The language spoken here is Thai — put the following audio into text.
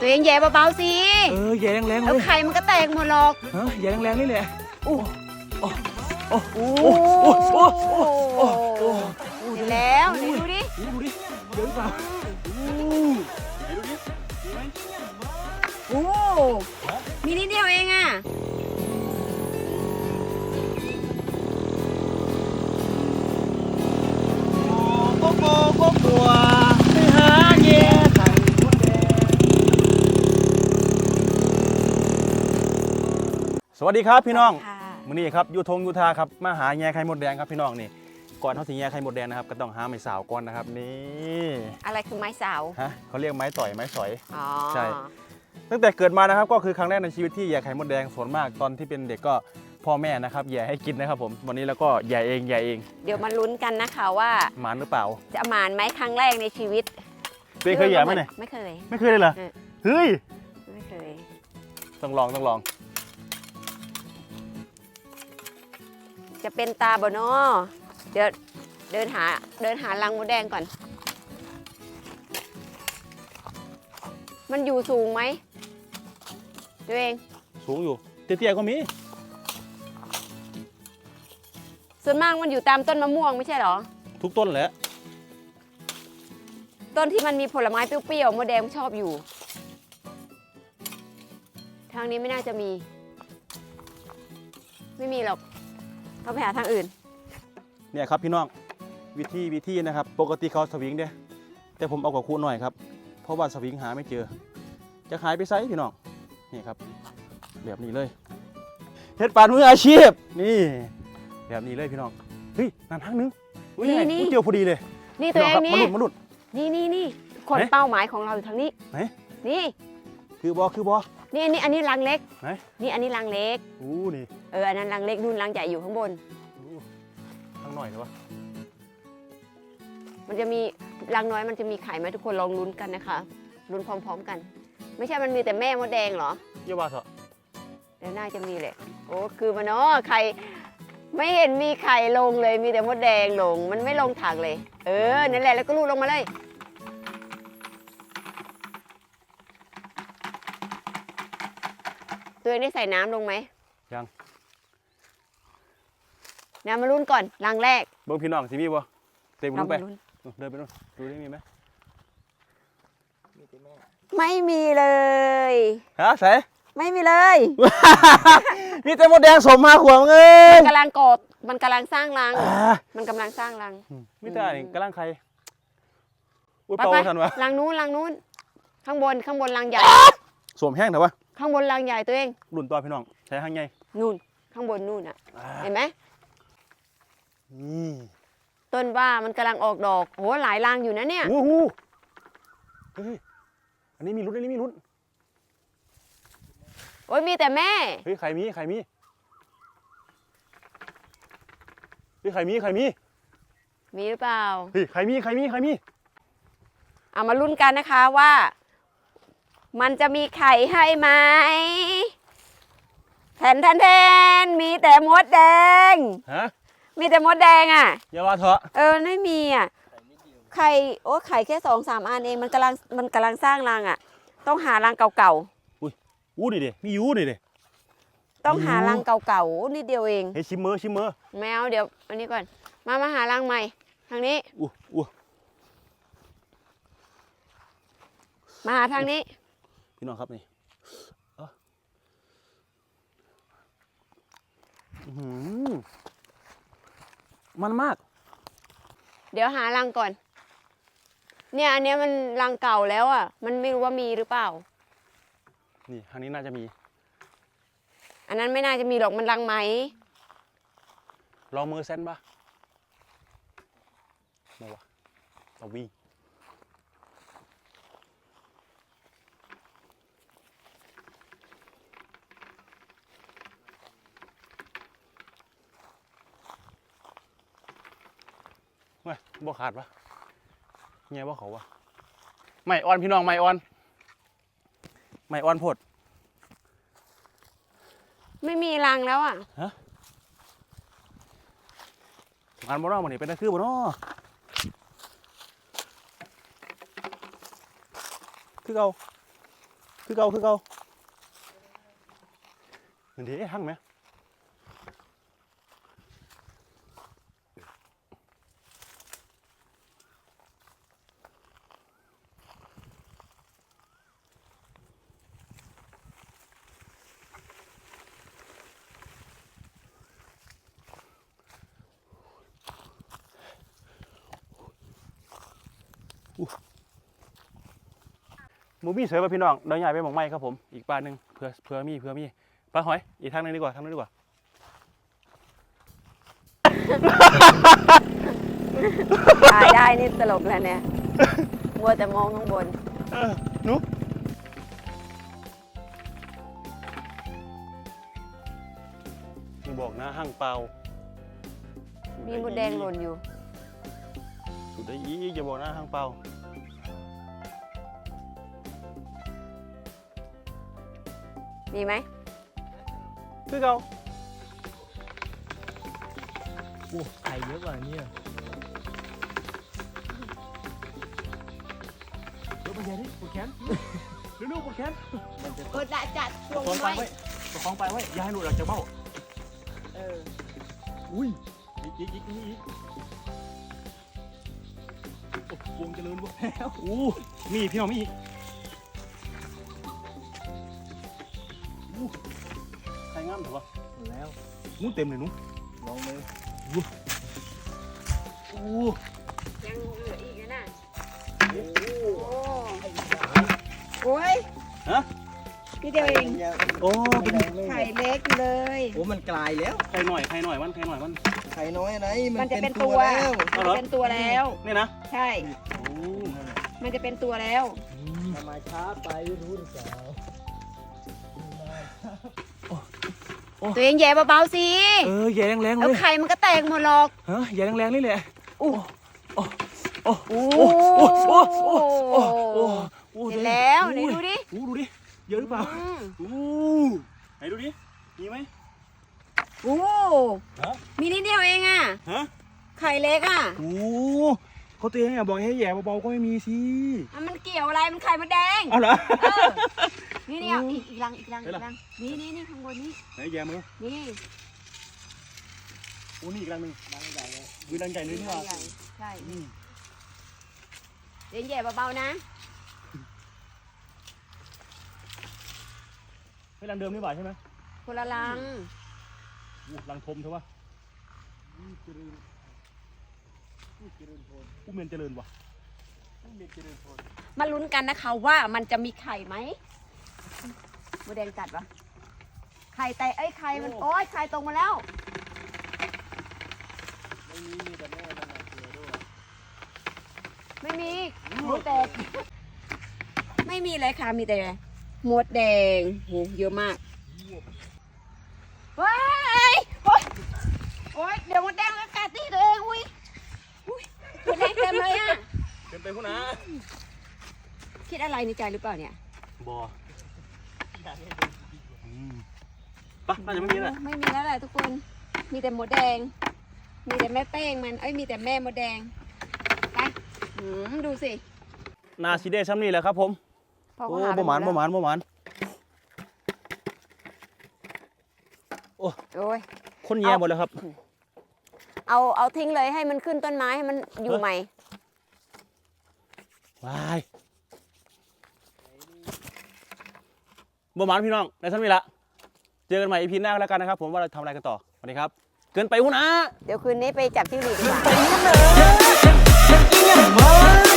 ตัวเองแย่เบาๆสิ เออแย่แรงๆเลแล้วยไข่มันก็แตกหมดหรอก ฮะแย่แรงๆนี่แหละโอ้โอ้โอ้โอ้โอ้โอ้โอ้โอ้โอ้เห็นแล้วไหนดูดิ ดูดิเดี๋ยวหรือเปล่าอู้ไหนดูดิมีไหมโอ้ มีนิดเดียวเองอะโอ้โอ้โอ้โอ้ไปหาแย่ไข่มดแดงส วัสดีครับพี่น้องค่ะมื้อนี้ครับอยูทงอยูทาครับมาหาแย่ไข่มดแดงครับพี่น้องนี่ก่อนเขาสิแย่ไข่มดแดงนะครับก็ต้องหาไม้สาวก่อนนะครับนี่อะไรคือไม้สาวฮะเขาเรียกไม้ต่อยไม้สอยอ๋อใช่ตั้งแต่เกิดมานะครับก็คือครั้งแรกในชีวิตที่แย่ไข่มดแดงส่วนมากตอนที่เป็นเด็กก็พ่อแม่นะครับแย่ให้กินนะครับผมวันนี้แล้วก็แย่เองแย่เอง เดี๋ยวมาลุ้นกันนะคะว่าหมานหรือเปล่า จะหมานไหมครั้งแรกในชีวิตตัวเองเคยแย่ไหมเนี่ยไม่เคย ไม่เคยเลยเหรอเออเฮ้ยไม่เคยต้องลองต้องลอง จะเป็นตาบเนอเดี๋ยวเดินหาเดินหารังมดแดงก่อน มันอยู่สูงไหมตัวเอง สูงอยู่ เตี้ยๆก็มี ส่วนมากมันอยู่ตามต้นมะม่วงไม่ใช่เหรอ ทุกต้นแหละ ต้นที่มันมีผลไม้เปรี้ยวๆมดแดงชอบอยู่ ทางนี้ไม่น่าจะมี ไม่มีหรอก ต้องไปหาทางอื่น เนี่ยครับพี่น้องวิธีวิธีนะครับ ปกติเขาสวิงเด้แต่ผมเอากับคูหน่อยครับเพราะว่าสวิงหาไม่เจอ จะขายไปไซส์พี่น้องนี่ครับ แบบนี้เลยเฮ็ดปานมืออาชีพนี่ แบบนี้เลยพี่น้องเฮ้ยนั่นทางนึงอุ้ยนี่ไงนี่อุ้ยเจอพอดีเลยนี่ตัวเองพี่นี่น้ครับมาหลุดมาหลุด นี่นี่นี่คนไหนเป้าหมายของเราอยู่ทางนี้ ไหน นี่ คือบอคือบอนี่อันนี้อันนี้รังเล็ก ไหนนี่อันนี้รังเล็ก อู้นี่เอออันนั้นรังเล็กนู่นรังใหญ่อยู่ข้างบน อู้ข้างหน่อยเลยวะมันจะมีรังน้อยมันจะมีไข่ไหมทุกคนลองลุ้นกันนะคะลุ้นพร้อม ๆกัน ไม่ใช่มันมีแต่แม่มดแดงเหรอเยาว่าเถอะเดี๋ยวน่าจะมีแหละโอ้คือมันเนาะไข่ไม่เห็นมีไข่ลงเลยมีแต่มดแดงลง มันไม่ลงถังเลย เออนั่นแหละแล้วก็ลูดลงมาเลย ตัวเองได้ใส่น้ำลงไหมยัง น้ำมาลุ้นก่อนรังแรกเบิ่งพี่น้องสิมีบ่เต็มลงไปเรามาลุ้นเดินไปนู่นดูได้มีไหมไม่มีเลย ฮะใส่ ไม่มีเลยมีแต่มดแดงสมมาขวางเอ้ยกำลังกดมันกำลังสร้างรัง อ่ามันกำลังสร้างรัง มีแต่อันนี้กำลังใครอุ้ยไปเป่าไปทันวะรังนู้นรังนู้น ข้างบนข้างบนรังใหญ่ สวมแห้งเถอะวะ ข้างบนรังใหญ่ตัวเองรุ่นตัวพี่น้องใช้ห้างไงนู่นข้างบนนู่นอะ เห็นไหมนี่ต้นว่ามันกำลังออกดอกโอ้หลายรังอยู่นะเนี่ยโอ้โหเฮ้ยอันนี้มีรุ่นอันนี้มีรุ่นโอ้ยมีแต่แม่เฮ้ยใครมีใครมีเฮ้ยใครมีใครมีมีหรือเปล่าเฮ้ยใครมีใครมีใครมีเอามาลุ้นกันนะคะว่า มันจะมีไข่ให้ไหมแทนแทนแทนมีแต่มดแดง ฮะมีแต่มดแดงอะ อย่าว่าเถอะเออไม่มีอะไข่โอ้ไข่แค่สองสามอันเองมันกำลังมันกำลังสร้างรังอะ ต้องหารังเก่าอู้นี่ดิมีอยู่นี่ดิๆต้องหาอยู่รังเก่าๆนิดเดียวเอง เฮ้ยชิมมือชิมมือแมวเดี๋ยวอันนี้ก่อน มามาหารังใหม่ ทางนี้อู้อู้มาหาทางนี้ พี่น้องครับนี่เอ้ออื้อหือมันมาก เดี๋ยวหารังก่อน เนี่ยอันเนี้ยมันรังเก่าแล้วอะ มันไม่รู้ว่ามีหรือเปล่า นี่ทางนี้น่าจะมี อันนั้นไม่น่าจะมีหรอกมันรังไหมลองมือเส้นปะมาวะเอาวี เว้ยบ่ขาดปะเงี้ยบ่เขาวะไม่อ่อนพี่น้องไม่อ่อนไม่อ่อนโพด ไม่มีรังแล้วอะงานบ่เนาะมันนี่เป็นตะคือบ่เนาะคือเอาคือเก่าคือเก่าเห็นดีหั่งไหม หมูมี่สวยป่ะพี่น้องเดินใหญ่ไปหมองไม้ครับผมอีกปลาหนึ่งเผื่อเผื่อมีเผื่อมีปลาหอยอีกทางหนึงดีกว่าทางนึงดีกว่าถ่ายได้นี่ตลกแล้วเนี่ยมัวแต่มองข้างบนเออหนูมึงบอกนะห้างเปล่า มีมดแดงหล่นอยู่ สุดได้อีกอย่าบอกนะห้างเปล่า มีไหมคือเก่าโอ้ไข่เยอะกว่านี้เดี๋ยวไปเย็นดิปวดแขนเร็วๆปวดแขนมันจะเออจะจัดช่วงคล้องไปไว้ไว้ประคองไปไว้อย่าให้หลุดออกจากเบ้า เอออุ้ยอีกอีกอีกอีกอีกโอ้วงเจริญวะแล้วอู้มีอีกพี่น้องมีอีก งูเต็มเลยหนูลองเลยอู้ยังเหลืออีกนะโอ้โอ้ยฮะพี่เดียวเองโอ้เป็นไข่เล็กเลยโอ้มันกลายแล้วใครหน่อยใครหน่อยมันใครหน่อยมันไข่น้อยอะไรมันจะเป็นตัวแล้วมันจะเป็นตัวแล้วนี่นะใช่โอ้มันจะเป็นตัวแล้วทำไมช้าไปรู้หรือเปล่า ตัวเองแย่เบาๆสิเออแย่แรงๆแล้เลวยไข่มันก็แตกหมดหรอกฮะแย่แรงๆนี่แหละอู้โอ้โอ้โอ้โอ้โอ้โอ้โอ้โอ้โอ้โอ้เห็นแล้วไหนดูดิอู้ดูดิเยอะหรือเปล่าอืมอู้ไหนดูดิมีไหมโอ้ฮะมีนิดเดียวเองอะฮะไข่เล็กอะโอ้ เขาตัวเองอะบอกให้แย่เบาๆก็ไม่มีสิอะมันเกี่ยวอะไรมันไข่มดแดงเอาเหรอ เออนี่นี่เอาโอ้อีกอีกรังอีกรังไหนอีกล่ะรังนี่นี่นี่ข้างบนนี้ไหนแย่มือนี่โอ้นี่อีกรังหนึ่งรังใหญ่เลยวิรังใหญ่เลยนี่หว่าใหญ่ใช่อืมเดี๋ยวแย่เบาๆนะไม่รังเดิมนี่หว่าใช่ไหมคนละรังอู้รังทมเถอะ วะอู้เมนเจริญว่ะมาลุ้นกันนะคะว่ามันจะมีไข่ไหมมดแดงกัดปะไข่แต่เอ้ยไข่มันโอ้ยไข่ตรงมาแล้วไม่มีหมดแดงไม่มีเลยค่ะมีแต่หมดแดงโหเยอะมากว้ายโอ๊ยโอ๊ยเดี๋ยวหมดแดงแล้วกัดที่ตัวเองอุ้ย อุ้ยหมดแดงเต็มเลยอะเต็มไปคุณนะคิดอะไรในใจหรือเปล่าเนี่ยบออืมปะน่าจะไม่มีแหละไม่มีแล้วแหละทุกคน มีแต่หมดแดง มีแต่แม่เป้งมัน เอ้ย มีแต่แม่มดแดง ไปหืมดูสิ นาซิเดซ้ำนี่แหละครับผมพ่อโอ้ก็หาไปประมาณดปแล้วระมาณประมาณโอ้ยคนแย่หมดแล้วครับ เอาเอาทิ้งเลยให้มันขึ้นต้นไม้ให้มันอยู่เฮ้ยใหม่ วายประมาณพี่น้องในซ้ำนี่ละ เจอกันใหม่อีพีหน้าแล้วกันนะครับ ผมว่าเราทำอะไรกันต่อสวัสดีครับ เกินไปคุณนะเดี๋ยวคืนนี้ไปจับจิ้งหรีดดีกว่า Wow.